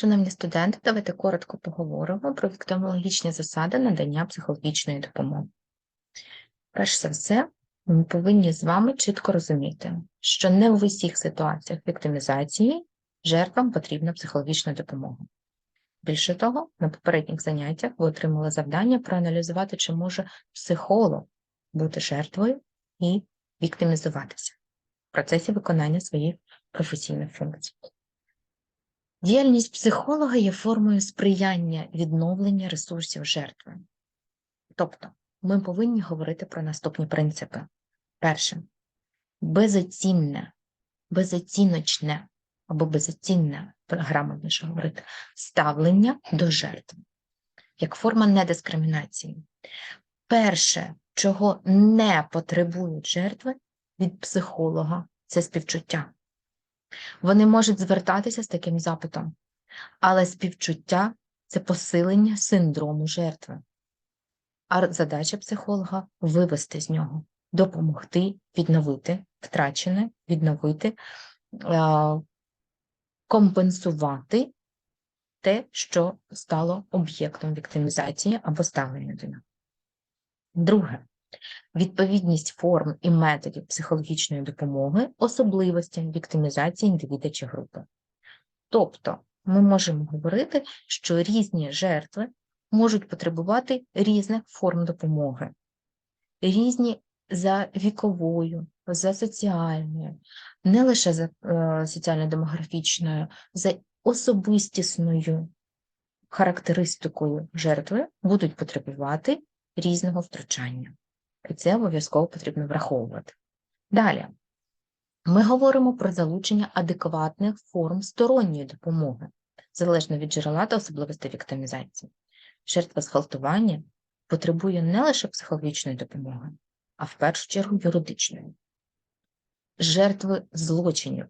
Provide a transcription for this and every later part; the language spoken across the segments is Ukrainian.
Шановні студенти, давайте коротко поговоримо про віктимологічні засади надання психологічної допомоги. Перш за все, ми повинні з вами чітко розуміти, що не в усіх ситуаціях віктимізації жертвам потрібна психологічна допомога. Більше того, на попередніх заняттях ви отримали завдання проаналізувати, чи може психолог бути жертвою і віктимізуватися в процесі виконання своїх професійних функцій. Діяльність психолога є формою сприяння відновлення ресурсів жертви. Тобто, ми повинні говорити про наступні принципи. Перше, безоцінне, безоціночне або безоцінне, грамотніше говорити, ставлення до жертви як форма недискримінації. Перше, чого не потребують жертви від психолога, це співчуття. Вони можуть звертатися з таким запитом, але співчуття це посилення синдрому жертви. А задача психолога вивести з нього, допомогти відновити втрачене, відновити, компенсувати те, що стало об'єктом віктимізації або ставлення до нього. Друге, відповідність форм і методів психологічної допомоги особливостям віктимізації індивіда чи групи. Тобто, ми можемо говорити, що різні жертви можуть потребувати різних форм допомоги, різні за віковою, за соціальною, не лише за е, соціально-демографічною, за особистісною характеристикою жертви будуть потребувати різного втручання. І це обов'язково потрібно враховувати. Далі, ми говоримо про залучення адекватних форм сторонньої допомоги, залежно від джерела та особливостей віктимізації. Жертва зґвалтування потребує не лише психологічної допомоги, а в першу чергу юридичної. Жертви злочинів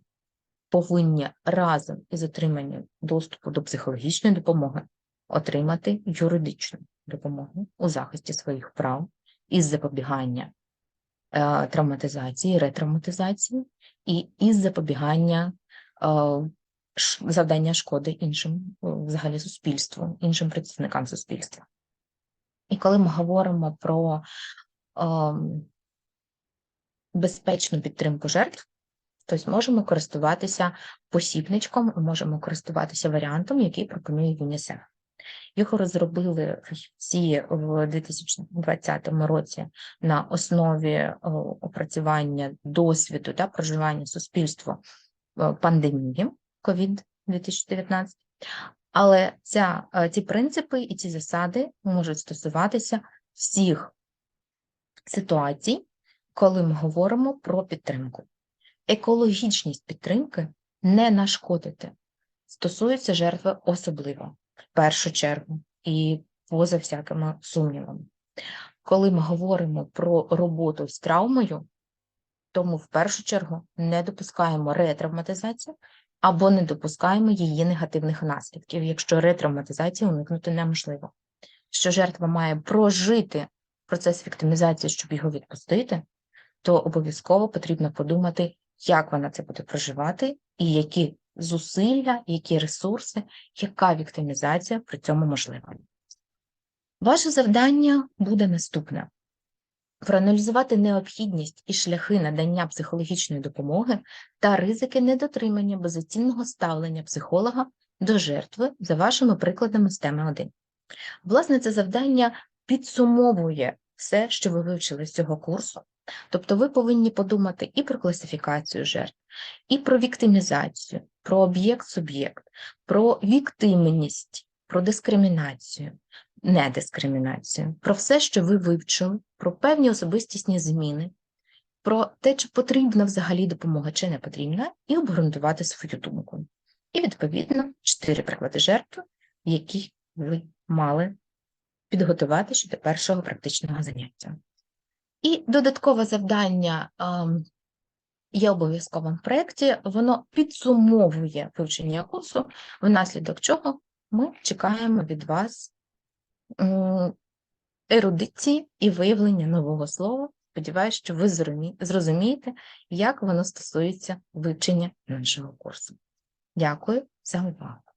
повинні разом із отриманням доступу до психологічної допомоги отримати юридичну допомогу у захисті своїх прав із запобігання е, травматизації, ретравматизації і із запобігання е, завдання шкоди іншим взагалі суспільству, іншим працівникам суспільства. І коли ми говоримо про е, безпечну підтримку жертв, то зможемо користуватися посібничком, можемо користуватися варіантом, який пропонує ЮНІСЕФ. Його розробили всі в 2020 році на основі е, опрацювання досвіду та проживання суспільства пандемії COVID-2019. Але ця, е, ці принципи і ці засади можуть стосуватися всіх ситуацій, коли ми говоримо про підтримку. Екологічність підтримки не нашкодити, стосується жертви особливо першу чергу і поза всякими сумнівами. Коли ми говоримо про роботу з травмою, то ми в першу чергу не допускаємо ретравматизацію або не допускаємо її негативних наслідків, якщо ретравматизацію уникнути неможливо. Що жертва має прожити процес віктимізації, щоб його відпустити, то обов'язково потрібно подумати, як вона це буде проживати, і які зусилля, які ресурси, яка віктимізація при цьому можлива. Ваше завдання буде наступне: проаналізувати необхідність і шляхи надання психологічної допомоги та ризики недотримання безоцінного ставлення психолога до жертви за вашими прикладами з теми 1. Власне, це завдання підсумовує все, що ви вивчили з цього курсу. Тобто ви повинні подумати і про класифікацію жертв, і про віктимізацію, про об'єкт-суб'єкт, про віктимність, про дискримінацію, недискримінацію, про все, що ви вивчили, про певні особистісні зміни, про те, чи потрібна взагалі допомога, чи не потрібна, і обґрунтувати свою думку. І, відповідно, чотири приклади жертв, які ви мали підготувати щодо першого практичного заняття. І додаткове завдання є обов'язковим в проєкті, воно підсумовує вивчення курсу, внаслідок чого ми чекаємо від вас ерудиції і виявлення нового слова. Сподіваюсь, що ви зрозумієте, як воно стосується вивчення нашого курсу. Дякую за увагу.